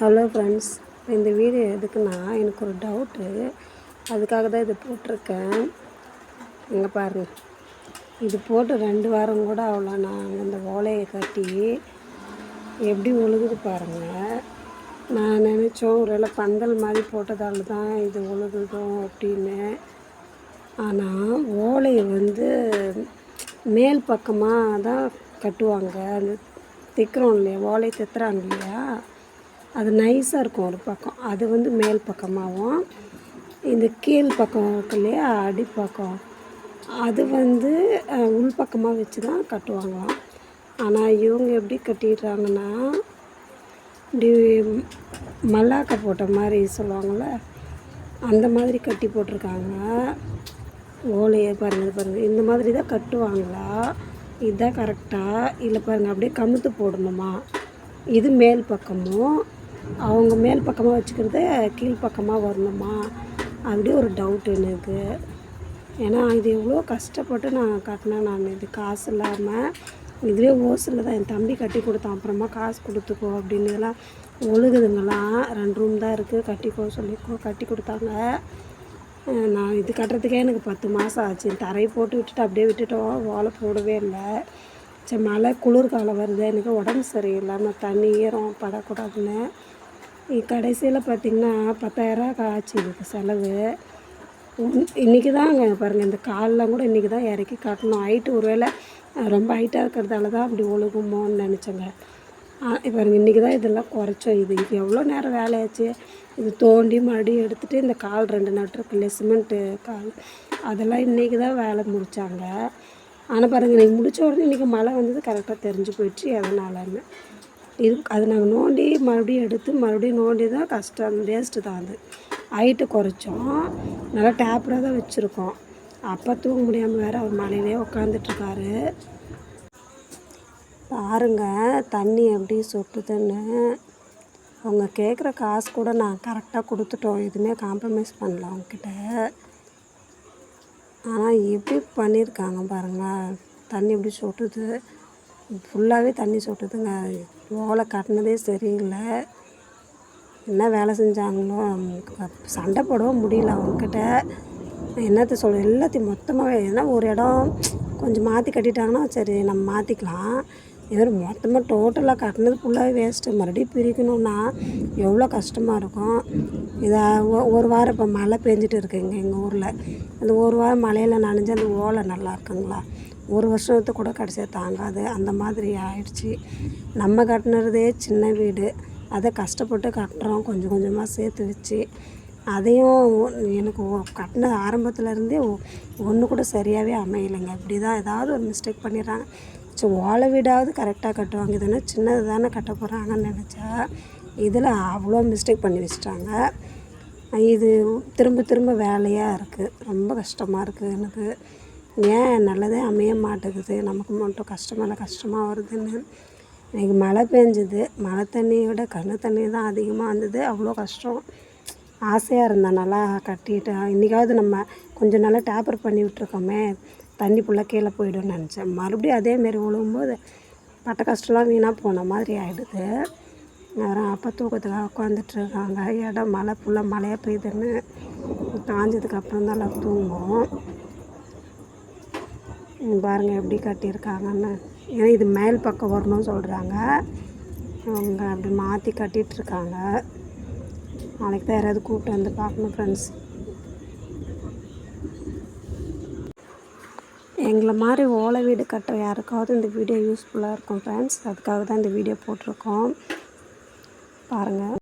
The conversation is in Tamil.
ஹலோ ஃப்ரெண்ட்ஸ் இந்த வீடியோ எதுக்குன்னா எனக்கு ஒரு டவுட்டு அதுக்காக தான் இது போட்டிருக்கேன். இங்கே பாருங்கள் இது போட்டு ரெண்டு வாரம் கூட அவ்வளோ நான் இந்த ஓலையை கட்டி எப்படி ஒழுகுது பாருங்கள் நான் நினச்சோம் ஒருவேளை பந்தல் மாதிரி போட்டதால தான் இது ஒழுகுதோ அப்படின்னு. ஆனால் ஓலையை வந்து மேல் பக்கமாக தான் கட்டுவாங்க. அந்த திக்கிறோம் இல்லையா? ஓலை தித்துறாங்க இல்லையா? அது நைஸாக இருக்கும் ஒரு பக்கம். அது வந்து மேல் பக்கமாகவும் இந்த கீழ் பக்கம் இருக்கு இல்லையா அடிப்பக்கம் அது வந்து உள்பக்கமாக உள் பக்கமாக வச்சு தான் கட்டுவாங்களாம். ஆனால் இவங்க எப்படி கட்டிடுறாங்கன்னா இப்படி மல்லாக்க போட்ட மாதிரி சொல்லுவாங்கள்ல அந்த மாதிரி கட்டி போட்டிருக்காங்க. ஓலையை பாருங்கள் பாருங்கள் இந்த மாதிரி தான் கட்டுவாங்களா? இதுதான் கரெக்டாக இல்லை பாருங்கள் அப்படியே கமுத்து போடணுமா? இது மேல் பக்கமும் அவங்க மேல் பக்கமாக வச்சுக்கிறது கீழ் பக்கமாக வரணுமா? அப்படி ஒரு டவுட் எனக்கு. ஏன்னா இது எவ்வளோ கஷ்டப்பட்டு நான் கட்டினேன் நான் இது காசு இல்லாமல் இதுவே ஓசில் தான். என் தம்பி கட்டி கொடுத்தான். அப்புறமா காசு கொடுத்துக்கோ அப்படின்னு இதெல்லாம் ஒழுகுதுங்களாம் ரெண்டு ரூம் தான் இருக்குது கட்டிக்கோ சொல்லி கட்டி கொடுத்தாங்க. நான் இது கட்டுறதுக்கே எனக்கு பத்து மாதம் ஆச்சு. தரையை போட்டு விட்டுட்டு அப்படியே விட்டுட்டோம். ஓலை போடவே இல்லை. சரி மழை குளிர்காலம் வருது. எனக்கு உடம்பு சரியில்லாமல் தண்ணி ஈரம் படக்கூடாதுன்னு கடைசியில் பார்த்திங்கன்னா பத்தாயிரரூவா ஆச்சு இதுக்கு செலவு. இன்றைக்கி தாங்க பாருங்கள் இந்த கால்லாம் கூட இன்றைக்கி தான் இறக்கி காட்டணும். ஹைட்டு ஒருவேளை வேளை ரொம்ப ஹைட்டாக இருக்கிறதால தான் அப்படி ஒழுகுமோன்னு நினச்சேங்க. பாருங்க இன்றைக்கி தான் இதெல்லாம் குறைச்சோம். இது இது எவ்வளோ நேரம் வேலையாச்சு? இது தோண்டி மறுபடியும் எடுத்துகிட்டு இந்த கால் ரெண்டு நட்டுருக்கு இல்லையா சிமெண்ட்டு கால் அதெல்லாம் இன்றைக்கி தான் வேலை முடித்தாங்க ஆனால் பாருங்கள் இன்றைக்கி முடிச்ச உடனே இன்றைக்கி மழை வந்தது கரெக்டாக தெரிஞ்சு போயிடுச்சு. எதனாலன்னு. இது அது நாங்கள் நோண்டி மறுபடியும் எடுத்து மறுபடியும் நோண்டி தான் கஷ்டம் வேஸ்ட்டு தான் அது. ஹைட்டு குறைச்சோம். நல்லா டேப்பராக தான் வச்சுருக்கோம். அப்போ தூங்க முடியாமல் வேறு அவர் மலையிலே உட்காந்துட்ருக்காரு பாருங்க தண்ணி எப்படி சொட்டுதுன்னு. அவங்க கேட்குற காசு கூட நான் கரெக்டாக கொடுத்துட்டோம். எதுவுமே காம்ப்ரமைஸ் பண்ணல அவங்கக்கிட்ட ஆனால் எப்படி பண்ணியிருக்காங்க பாருங்கள் தண்ணி எப்படி சொட்டுது? ஃபுல்லாகவே தண்ணி சொட்டுதுங்க. ஓலை கட்டினதே சரியில்லை. என்ன வேலை செஞ்சாங்களோ சண்டை போடவும் முடியல அவங்கக்கிட்ட என்னத்த சொல்ல எல்லாத்தையும் மொத்தமாகவே ஏன்னா ஒரு இடம் கொஞ்சம் மாற்றி கட்டிட்டாங்கன்னா சரி நம்ம மாற்றிக்கலாம் இவர் மொத்தமாக டோட்டலாக கட்டினது ஃபுல்லாகவே வேஸ்ட்டு மறுபடியும் பிரிக்கணும்னா எவ்வளோ கஷ்டமாக இருக்கும். இதை ஒரு வாரம் இப்போ மழை பெஞ்சிட்டு இருக்குங்க எங்கள் ஊரில். அந்த ஒரு வாரம் மழையில் நனைஞ்சு அந்த ஓலை நல்லா இருக்குங்களா? ஒரு வருஷத்து கூட கடைசியாக தாங்காது. அந்த மாதிரி ஆயிடுச்சு. நம்ம கட்டினதே சின்ன வீடு. அதை கஷ்டப்பட்டு கட்டுறோம். கொஞ்சம் கொஞ்சமாக சேர்த்து வச்சு அதையும் எனக்கு கட்டின ஆரம்பத்துலேருந்தே ஒன்று கூட சரியாகவே அமையலைங்க. இப்படி தான் ஏதாவது ஒரு மிஸ்டேக் பண்ணிடுறாங்க. சரி ஓலை வீடாவது கரெக்டாக கட்டுவாங்க. இதுனா சின்னது தானே கட்ட போகிறாங்கன்னு நினச்சா இதில் அவ்வளோ மிஸ்டேக் பண்ணி வச்சிட்டாங்க. இது திரும்ப திரும்ப வேலையாக இருக்குது ரொம்ப கஷ்டமாக இருக்குது எனக்கு. ஏன் நல்லதே அமைய மாட்டேங்குது? நமக்கு மட்டும் கஷ்டமாக கஷ்டமாக வருதுன்னு. இன்றைக்கி மழை பெஞ்சுது. மழை தண்ணியை விட கண்ணு தண்ணி தான் அதிகமாக வந்தது. அவ்வளோ கஷ்டம். ஆசையாக இருந்தேன். நல்லா கட்டிட்டு இன்றைக்காவது நம்ம கொஞ்சம் நல்லா டேப்பர் பண்ணி விட்ருக்கோமே தண்ணி ஃபுல்லாக கீழே போய்டும்னு நினச்சேன். மறுபடியும் அதேமாரி விழுகும்போது பட்ட கஷ்டம்லாம் வீணாக போன மாதிரி ஆகிடுது யாரும் அப்போ தூக்கத்துக்காக உட்காந்துட்ருக்காங்க இடம் மழை ஃபுல்லாக மழையாக பெய்யுதுன்னு. காஞ்சதுக்கு அப்புறம் தான் எல்லாம் தூங்கும் பாருங்கள் எப்படி கட்டியிருக்காங்கன்னு. ஏன்னா இது மேல் பக்கம் வரணும்னு சொல்கிறாங்க அவங்க அப்படி மாற்றி கட்டிகிட்ருக்காங்க நாளைக்கு தான் யாராவது கூப்பிட்டு வந்து பார்க்கணும் ஃப்ரெண்ட்ஸ் எங்களை மாதிரி ஓலை வீடு கட்டுற யாருக்காவது இந்த வீடியோ யூஸ்ஃபுல்லாக இருக்கும் ஃப்ரெண்ட்ஸ் அதுக்காக தான் இந்த வீடியோ போட்டிருக்கோம். பாருங்கள்